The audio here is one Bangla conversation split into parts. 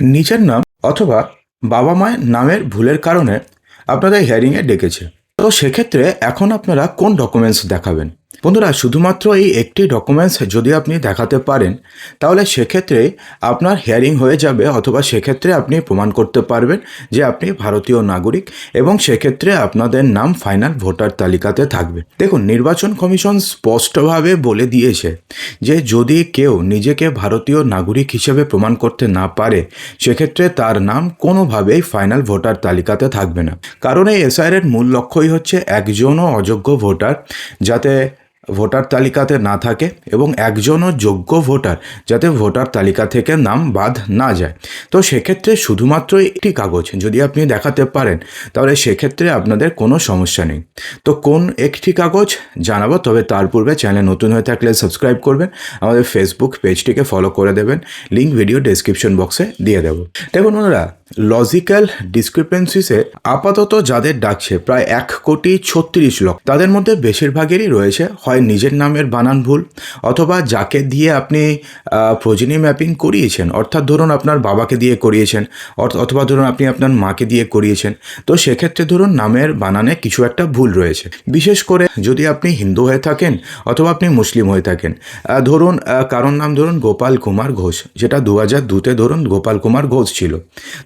নিজের নাম অথবা বাবা মায়ের নামের ভুলের কারণে আপনাদের হিয়ারিংয়ে ডেকেছে। তো সেক্ষেত্রে এখন আপনারা কোন ডকুমেন্টস দেখাবেন? বন্ধুরা, শুধুমাত্র এই একটি ডকুমেন্টস যদি আপনি দেখাতে পারেন, তাহলে সেক্ষেত্রে আপনার হিয়ারিং হয়ে যাবে অথবা সেক্ষেত্রে আপনি প্রমাণ করতে পারবেন যে আপনি ভারতীয় নাগরিক এবং সেক্ষেত্রে আপনাদের নাম ফাইনাল ভোটার তালিকাতে থাকবে। দেখুন, নির্বাচন কমিশন স্পষ্টভাবে বলে দিয়েছে যে যদি কেউ নিজেকে ভারতীয় নাগরিক হিসেবে প্রমাণ করতে না পারে, সেক্ষেত্রে তার নাম কোনোভাবেই ফাইনাল ভোটার তালিকাতে থাকবে না। কারণ এই এসআইআর মূল লক্ষ্যই হচ্ছে একজনও অযোগ্য ভোটার যাতে ভোটার তালিকাতে না থাকে এবং একজনও যোগ্য ভোটার যাতে ভোটার তালিকা থেকে নাম বাদ না যায়। তো সেক্ষেত্রে শুধুমাত্র একটি কাগজ যদি আপনি দেখাতে পারেন, তাহলে সেক্ষেত্রে আপনাদের কোনো সমস্যা নেই। তো কোন একটি কাগজ জানাব, তবে তার পূর্বে চ্যানেল নতুন হয়ে থাকলে সাবস্ক্রাইব করবেন, আমাদের ফেসবুক পেজটিকে ফলো করে দেবেন লিঙ্ক ভিডিও ডেসক্রিপশন বক্সে দিয়ে দেবো। দেখুন ওনারা লজিক্যাল ডিসক্রিপেন্সিসে আপাতত যাদের ডাকছে প্রায় এক কোটি ছত্রিশ লক্ষ। তাদের মধ্যে বেশিরভাগেরই রয়েছে, হয় নিজের নামের বানান ভুল, অথবা যাকে দিয়ে আপনি প্রোজেনি ম্যাপিং করিয়েছেন, অর্থাৎ ধরুন আপনার বাবাকে দিয়ে করিয়েছেন অথ- অথবা ধরুন আপনি আপনার মাকে দিয়ে করিয়েছেন, তো সেক্ষেত্রে ধরুন নামের বানানে কিছু একটা ভুল রয়েছে। বিশেষ করে যদি আপনি হিন্দু হয়ে থাকেন, অথবা আপনি মুসলিম হয়ে থাকেন ধরুন কারোর নাম ধরুন গোপাল কুমার ঘোষ, যেটা দু হাজার দুতে ধরুন গোপাল কুমার ঘোষ ছিল।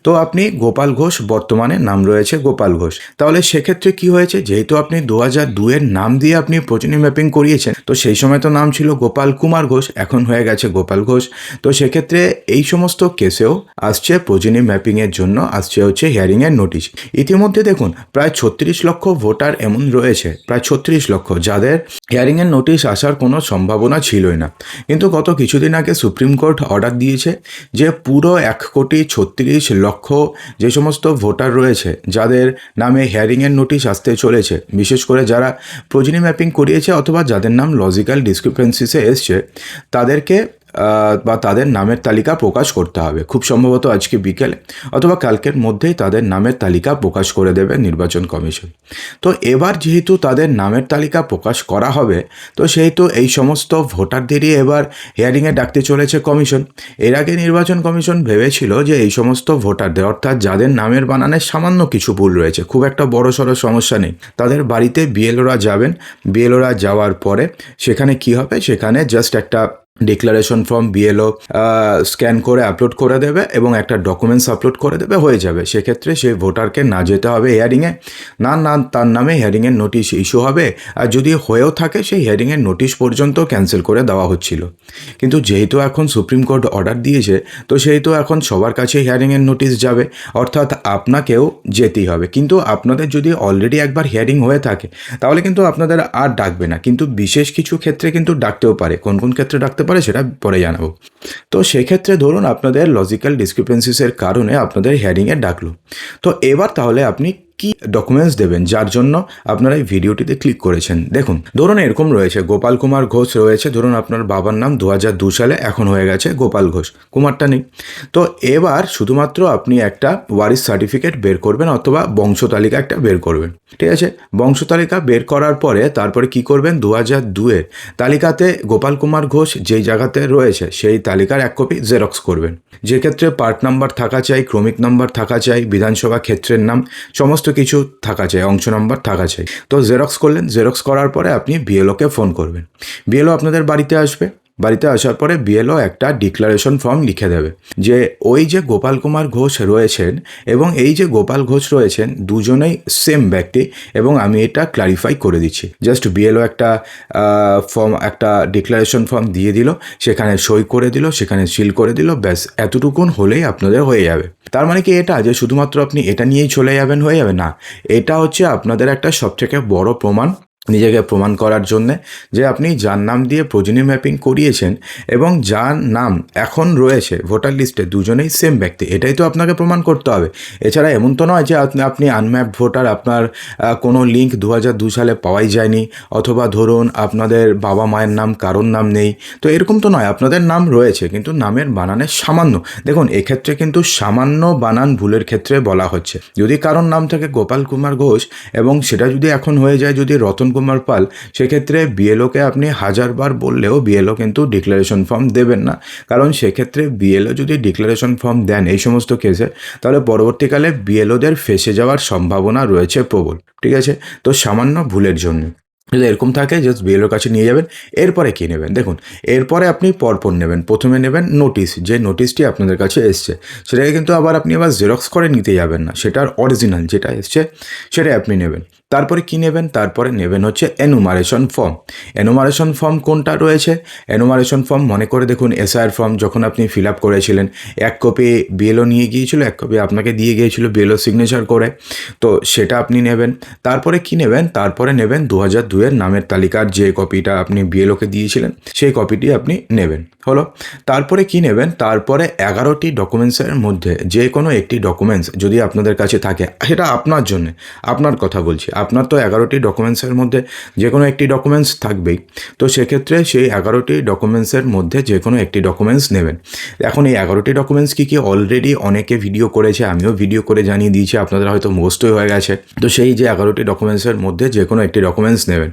তো আপনি গোপাল ঘোষ, বর্তমানে নাম রয়েছে গোপাল ঘোষ। তাহলে সেক্ষেত্রে কি হয়েছে? যেহেতু আপনি দু হাজার দুয়ের নাম দিয়ে আপনি প্রচনি ম্যাপিং করিয়েছেন, তো সেই সময় তো নাম ছিল গোপাল কুমার ঘোষ, এখন হয়ে গেছে গোপাল ঘোষ। তো সেক্ষেত্রে এই সমস্ত কেসেও আসছে প্রজনী ম্যাপিংয়ের জন্য, আসছে হচ্ছে হিয়ারিংয়ের নোটিশ ইতিমধ্যে দেখুন, প্রায় ছত্রিশ লক্ষ ভোটার এমন রয়েছে, প্রায় ছত্রিশ লক্ষ, যাদের হিয়ারিংয়ের নোটিশ আসার কোনো সম্ভাবনা ছিলই না। কিন্তু গত কিছুদিন আগে সুপ্রিম কোর্ট অর্ডার দিয়েছে যে পুরো এক কোটি ছত্রিশ লক্ষ যে সমস্ত ভোটার রয়েছে, যাদের নামে হেয়ারিংয়ের নোটিশ আসতে চলেছে, বিশেষ করে যারা প্রজনী ম্যাপিং করিয়েছে অথবা যাদের নাম লজিক্যাল ডিসক্রিপেন্সিসে এসছে, তাদেরকে বা তাদের নামের তালিকা প্রকাশ করতে হবে। খুব সম্ভবত আজকে বিকেলে অথবা কালকের মধ্যেই তাদের নামের তালিকা প্রকাশ করে দেবে নির্বাচন কমিশন। তো এবার যেহেতু তাদের নামের তালিকা প্রকাশ করা হবে, তো সেহেতু এই সমস্ত ভোটারদেরই এবার হিয়ারিংয়ে ডাকতে চলেছে কমিশন। এর আগে নির্বাচন কমিশন ভেবেছিল যে এই সমস্ত ভোটারদের, অর্থাৎ যাদের নামের বানানে সামান্য কিছু ভুল রয়েছে, খুব একটা বড় সড়ো সমস্যা নেই, তাদের বাড়িতে বিএলওরা যাবেন। বিএলওরা যাওয়ার পরে সেখানে কি হবে? সেখানে জাস্ট একটা ডিক্লারেশন ফর্ম বিএলও স্ক্যান করে আপলোড করে দেবে এবং একটা ডকুমেন্টস আপলোড করে দেবে, হয়ে যাবে। সেক্ষেত্রে সেই ভোটারকে না যেতে হবে হিয়ারিংয়ে না না, তার নামে হিয়ারিংয়ের নোটিশ ইস্যু হবে। আর যদি হয়েও থাকে, সেই হিয়ারিংয়ের নোটিশ পর্যন্ত ক্যান্সেল করে দেওয়া হচ্ছিল। কিন্তু যেহেতু এখন সুপ্রিম কোর্ট অর্ডার দিয়েছে, তো সেহেতু এখন সবার কাছে হিয়ারিংয়ের নোটিশ যাবে। অর্থাৎ আপনাকেও যেতেই হবে। কিন্তু আপনাদের যদি অলরেডি একবার হিয়ারিং হয়ে থাকে, তাহলে কিন্তু আপনাদের আর ডাকবে না। কিন্তু বিশেষ কিছু ক্ষেত্রে কিন্তু ডাকতেও পারে। কোন কোন ক্ষেত্রে ডাকতে পারে? সেটা পরে জানাব। তো সেক্ষেত্রে ধরুন আপনাদের লজিক্যাল ডিসক্রিপেন্সিসের কারণে আপনাদের হিয়ারিংয়ে ডাকলো। তো এবার তাহলে আপনি কি ডকুমেন্টস দেবেন? যার জন্য আপনারা এই ভিডিওটিতে ক্লিক করেছেন। দেখুন, ধরুন এরকম রয়েছে, গোপাল কুমার ঘোষ রয়েছে, ধরুন আপনার বাবার নাম দু সালে এখন হয়ে গেছে গোপাল ঘোষ, কুমারটা নেই। তো এবার শুধুমাত্র আপনি একটা ওয়ারিস সার্টিফিকেট বের করবেন অথবা বংশ তালিকা একটা বের করবেন। ঠিক আছে? বংশ তালিকা বের করার পরে তারপরে কি করবেন? দু হাজার দুয়ের তালিকাতে গোপাল কুমার ঘোষ যেই জায়গাতে রয়েছে, সেই তালিকার এক কপি জেরক্স করবেন। যে ক্ষেত্রে পার্ট নাম্বার থাকা চাই, ক্রমিক নাম্বার থাকা চাই, বিধানসভা ক্ষেত্রের নাম, সমস্ত কিছু থাকা চাই, অংশ নাম্বার থাকা চাই। তো জেরক্স করলেন জেরক্স করার পরে আপনি বিএলওকে ফোন করবেন। বিএলও আপনাদের বাড়িতে আসবে। বাড়িতে আসার পরে বিএলও একটা ডিক্লারেশন ফর্ম লিখে দেবে যে, ওই যে গোপাল কুমার ঘোষ রয়েছেন এবং এই যে গোপাল ঘোষ রয়েছেন, দুজনেই সেম ব্যক্তি এবং আমি এটা ক্লারিফাই করে দিচ্ছি। জাস্ট বিএলও একটা ফর্ম একটা ডিক্লারেশন ফর্ম দিয়ে দিল, সেখানে সই করে দিল, সেখানে সিল করে দিল, ব্যাস, এতটুকুন হলেই আপনাদের হয়ে যাবে। তার মানে কি এটা? যে শুধুমাত্র আপনি এটা নিয়েই চলে যাবেন, হয়ে যাবে? না। এটা হচ্ছে আপনাদের একটা সবথেকে বড় প্রমাণ। নিজেকে প্রমাণ করার জন্যে যে আপনি যার নাম দিয়ে প্রজনী ম্যাপিং করিয়েছেন এবং যার নাম এখন রয়েছে ভোটার লিস্টে দুজনেই সেম ব্যক্তি। এটাই তো আপনাকে প্রমাণ করতে হবে। এছাড়া এমন তো নয় যে আপনি আনম্যাপড ভোটার আপনার কোনো লিঙ্ক দু হাজার দু সালে পাওয়াই যায়নি, অথবা ধরুন আপনাদের বাবা মায়ের নাম কারোর নাম নেই। তো এরকম তো নয়, আপনাদের নাম রয়েছে, কিন্তু নামের বানানের সামান্য। দেখুন, এক্ষেত্রে কিন্তু সামান্য বানান ভুলের ক্ষেত্রে বলা হচ্ছে। যদি কারোর নাম থাকে গোপাল কুমার ঘোষ এবং সেটা যদি এখন হয়ে যায় যদি রতন কুমার পাল, সেক্ষেত্রে বিএলওকে আপনি হাজারবার বললেও বিএলও কিন্তু ডিক্লারেশন ফর্ম দেবেন না। কারণ সেক্ষেত্রে বিএলও যদি ডিক্লারেশন ফর্ম দেন এই সমস্ত কেসে তাহলে পরবর্তীকালে বিএলওদের ফেসে যাওয়ার সম্ভাবনা রয়েছে প্রবল। ঠিক আছে? তো সামান্য ভুলের জন্য। যদি এরকম থাকে জাস্ট বিএলওর কাছে নিয়ে যাবেন, এরপরে কী নেবেন? দেখুন, এরপরে আপনি পরপর নেবেন। প্রথমে নেবেন নোটিশ যে নোটিশটি আপনাদের কাছে এসছে। সেটাকে কিন্তু আবার আপনি আবার জেরক্স করে নিতে যাবেন না। সেটার অরিজিনাল যেটা এসছে, সেটাই আপনি নেবেন। তারপরে কি নেবেন? তারপরে নেবেন হচ্ছে এনুমারেশন ফর্ম এনুমারেশন ফর্ম কোনটা রয়েছে? এনুমারেশন ফর্ম মনে করে দেখুন এসআইআর ফর্ম যখন আপনি ফিল আপ করেছিলেন, এক কপি বিএলও নিয়ে গিয়েছিল, এক কপি আপনাকে দিয়ে গিয়েছিল বিএলও সিগনেচার করে। তো সেটা আপনি নেবেন। তারপরে কি নেবেন? তারপরে নেবেন দু হাজার দুয়ের নামের তালিকার যে কপিটা আপনি বিএলওকে দিয়েছিলেন, সেই কপিটি আপনি নেবেন। হলো? তারপরে কি নেবেন? তারপরে এগারোটি ডকুমেন্টসের মধ্যে যে কোনো একটি ডকুমেন্টস যদি আপনাদের কাছে থাকে, সেটা আপনার জন্য, আপনার কথা বলছি। আপনার তো এগারোটি ডকুমেন্টসের মধ্যে যে কোনো একটি ডকুমেন্টস থাকবেই। তো সেক্ষেত্রে সেই এগারোটি ডকুমেন্টসের মধ্যে যে কোনো একটি ডকুমেন্টস নেবেন। এখন এই এগারোটি ডকুমেন্টস কী কী? অলরেডি অনেকে ভিডিও করেছে, আমিও ভিডিও করে জানিয়ে দিয়েছি, আপনাদের হয়তো মোস্টই হয়ে গেছে। তো সেই যে এগারোটি ডকুমেন্টসের মধ্যে যে কোনো একটি ডকুমেন্টস নেবেন।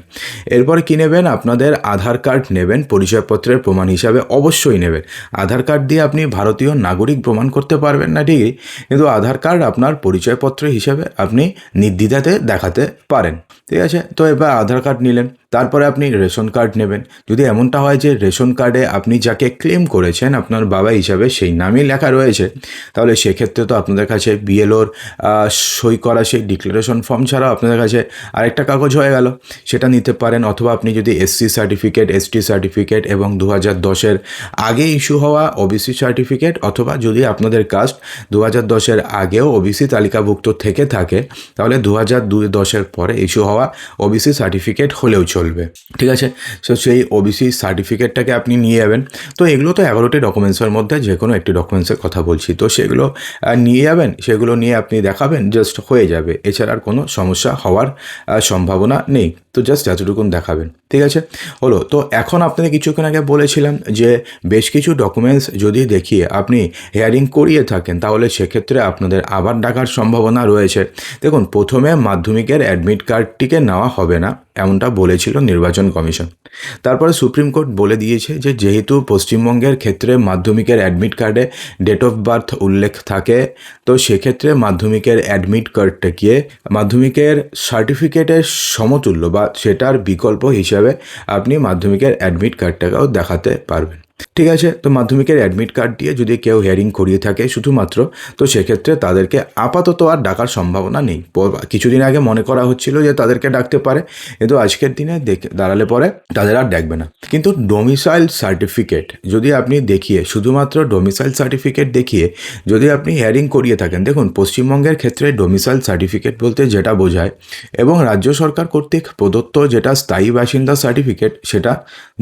এরপর কী নেবেন? আপনাদের আধার কার্ড নেবেন, পরিচয়পত্রের প্রমাণ হিসাবে অবশ্যই নেবেন। আধার কার্ড দিয়ে আপনি ভারতীয় নাগরিক প্রমাণ করতে পারবেন না, ঠিকই। কিন্তু আধার কার্ড আপনার পরিচয়পত্র হিসাবে আপনি নির্দ্বিধাতে দেখাতে পারেন। ঠিক আছে? তো এবার আধার কার্ড নিলেন। তারপরে আপনি রেশন কার্ড নেবেন। যদি এমনটা হয় যে রেশন কার্ডে আপনি যাকে ক্লেম করেছেন আপনার বাবা হিসাবে সেই নামই লেখা রয়েছে, তাহলে সেক্ষেত্রে তো আপনাদের কাছে বিএলওর সই করা সেই ডিক্লারেশন ফর্ম ছাড়াও আপনাদের কাছে আরেকটা কাগজ হয়ে গেল। সেটা নিতে পারেন অথবা আপনি যদি এসসি সার্টিফিকেট এসটি সার্টিফিকেট এবং দু হাজার দশের আগে ইস্যু হওয়া ওবিসি সার্টিফিকেট অথবা যদি আপনাদের কাস্ট দু হাজার দশের আগেও ওবিসি তালিকাভুক্ত থেকে থাকে, তাহলে দু হাজার দুই দশের পরে ইস্যু হওয়া ওবিসি সার্টিফিকেট হলেও চলবে। ঠিক আছে? সো সেই ওবিসি সার্টিফিকেটটাকে আপনি নিয়ে যাবেন। তো এগুলো তো এগারোটি ডকুমেন্টসের মধ্যে যে কোনো একটি ডকুমেন্টসের কথা বলছি। তো সেগুলো নিয়ে যাবেন, সেগুলো নিয়ে আপনি দেখাবেন জাস্ট হয়ে যাবে। এছাড়া আর কোনো সমস্যা হওয়ার সম্ভাবনা নেই। তো জাস্ট এতটুকুন দেখাবেন। ঠিক আছে? হলো, তো এখন আপনাদের কিছুক্ষণ আগে বলেছিলাম যে, বেশ কিছু ডকুমেন্টস যদি দেখিয়ে আপনি হেয়ারিং করিয়ে থাকেন, তাহলে সেক্ষেত্রে আপনাদের আবার ডাকার সম্ভাবনা রয়েছে। দেখুন, প্রথমে মাধ্যমিকের অ্যাডমিট কার্ডটিকে নেওয়া হবে না, এমনটা বলেছিল নির্বাচন কমিশন। তারপরে সুপ্রিম কোর্ট বলে দিয়েছে যে, যেহেতু পশ্চিমবঙ্গের ক্ষেত্রে মাধ্যমিকের অ্যাডমিট কার্ডে ডেট অফ বার্থ উল্লেখ থাকে, তো সেক্ষেত্রে মাধ্যমিকের অ্যাডমিট কার্ডটাকে মাধ্যমিকের সার্টিফিকেটের সমতুল্য বা সেটার বিকল্প হিসাবে আপনি মাধ্যমিকের অ্যাডমিট কার্ডটাকেও দেখাতে পারবেন। ঠিক আছে, তো মাধ্যমিকের অ্যাডমিট কার্ড দিয়ে যদি কেউ হেয়ারিং করিয়ে থাকে শুধুমাত্র, তো সেক্ষেত্রে তাদেরকে আপাতত আর ডাকার সম্ভাবনা নেই। কিছুদিন আগে মনে করা হচ্ছিল যে তাদেরকে ডাকতে পারে, কিন্তু আজকের দিনে দেখে, দাঁড়ালে পরে তাদের আর ডাকবে না। কিন্তু ডোমিসাইল সার্টিফিকেট যদি আপনি দেখিয়ে, শুধুমাত্র ডোমিসাইল সার্টিফিকেট দেখিয়ে যদি আপনি হেয়ারিং করিয়ে থাকেন, দেখুন পশ্চিমবঙ্গের ক্ষেত্রে ডোমিসাইল সার্টিফিকেট বলতে যেটা বোঝায় এবং রাজ্য সরকার কর্তৃক প্রদত্ত যেটা স্থায়ী বাসিন্দা সার্টিফিকেট সেটা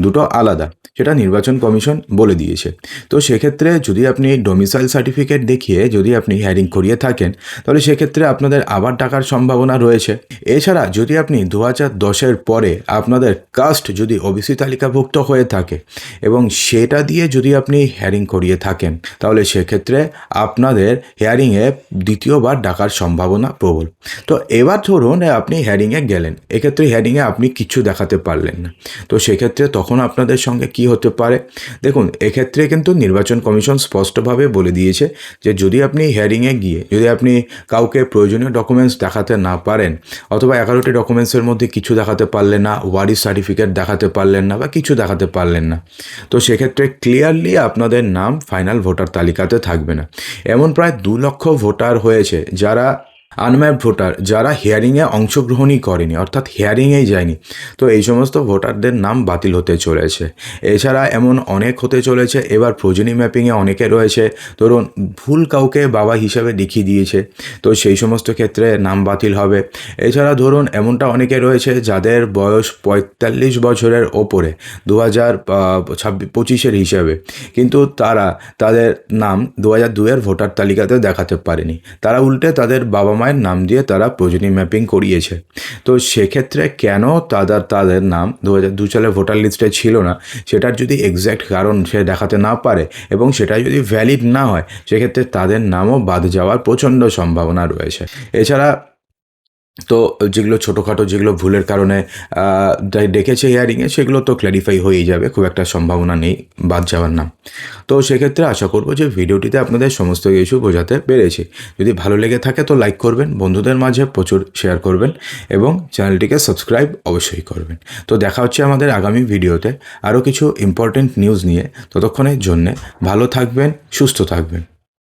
দুটো আলাদা। সেটা নির্বাচন কমিশন বলে দিয়েছে। তো সেক্ষেত্রে যদি আপনি ডোমিসাইল সার্টিফিকেট দেখিয়ে যদি আপনি হ্যারিং করিয়ে থাকেন, তাহলে সেক্ষেত্রে আপনাদের আবার টাকার সম্ভাবনা রয়েছে। এছাড়া যদি আপনি দু হাজার দশের পরে আপনাদের কাস্ট যদি ওবিসি তালিকাভুক্ত হয়ে থাকে এবং সেটা দিয়ে যদি আপনি হ্যারিং করিয়ে থাকেন, তাহলে সেক্ষেত্রে আপনাদের হেয়ারিংয়ে দ্বিতীয়বার ডাকার সম্ভাবনা প্রবল। তো এবার ধরুন আপনি হিয়ারিংয়ে গেলেন, এক্ষেত্রে হিয়ারিংয়ে আপনি কিছু দেখাতে পারলেন না। তো সেক্ষেত্রে তখন আপনাদের সঙ্গে কি হতে পারে? দেখুন, এক্ষেত্রে কিন্তু নির্বাচন কমিশন স্পষ্টভাবে বলে দিয়েছে যে যদি আপনি হিয়ারিংয়ে গিয়ে, যদি আপনি কাউকে প্রয়োজনীয় ডকুমেন্টস দেখাতে না পারেন, অথবা এগারোটি ডকুমেন্টসের মধ্যে কিছু দেখাতে পারলেন না ওয়ারিস সার্টিফিকেট দেখাতে পারলেন না বা কিছু দেখাতে পারলেন না, তো সেক্ষেত্রে ক্লিয়ারলি আপনাদের নাম ফাইনাল ভোটার তালিকাতে থাকবে না। এমন প্রায় দু লক্ষ ভোটার হয়েছে যারা আনম্যাপ ভোটার যারা হিয়ারিংয়ে অংশগ্রহণই করেনি, অর্থাৎ হিয়ারিংয়েই যায়নি। তো এই সমস্ত ভোটারদের নাম বাতিল হতে চলেছে। এছাড়া এমন অনেক হতে চলেছে, এবার প্রয়োজনী ম্যাপিংয়ে অনেকে রয়েছে। ধরুন, ভুল কাউকে বাবা হিসাবে দেখিয়ে দিয়েছে, তো সেই সমস্ত ক্ষেত্রে নাম বাতিল হবে। এছাড়া ধরুন, এমনটা অনেকে রয়েছে যাদের বয়স পঁয়তাল্লিশ বছরের ওপরে দু হাজার ছাব্বিশ পঁচিশের হিসাবে। কিন্তু তারা, তাদের নাম দু হাজার দুয়ের ভোটার তালিকাতে দেখাতে পারেনি। তারা উল্টে তাদের বাবা মায়ের নাম দিয়ে তারা প্রয়োজনীয় ম্যাপিং করিয়েছে। তো সেক্ষেত্রে কেন তাদের তাদের নাম দু হাজার দু সালে ভোটার লিস্টে ছিল না? সেটার যদি এক্স্যাক্ট কারণ সে দেখাতে না পারে এবং সেটা যদি ভ্যালিড না হয়, সেক্ষেত্রে তাদের নামও বাদ যাওয়ার প্রচণ্ড সম্ভাবনা রয়েছে। এছাড়া তো যেগুলো ছোটোখাটো, যেগুলো ভুলের কারণে ডেকেছে হিয়ারিংয়ে সেগুলো তো ক্ল্যারিফাই হয়েই যাবে, খুব একটা সম্ভাবনা নেই, বাদ যাওয়ার না তো সেক্ষেত্রে আশা করব যে ভিডিওটিতে আপনাদের সমস্ত কিছু বোঝাতে পেরেছি। যদি ভালো লেগে থাকে তো লাইক করবেন, বন্ধুদের মাঝে প্রচুর শেয়ার করবেন এবং চ্যানেলটিকে সাবস্ক্রাইব অবশ্যই করবেন। তো দেখা হচ্ছে আমাদের আগামী ভিডিওতে। আরও কিছু ইম্পর্টেন্ট নিউজ নিয়ে, ততক্ষণের জন্যে ভালো থাকবেন, সুস্থ থাকবেন।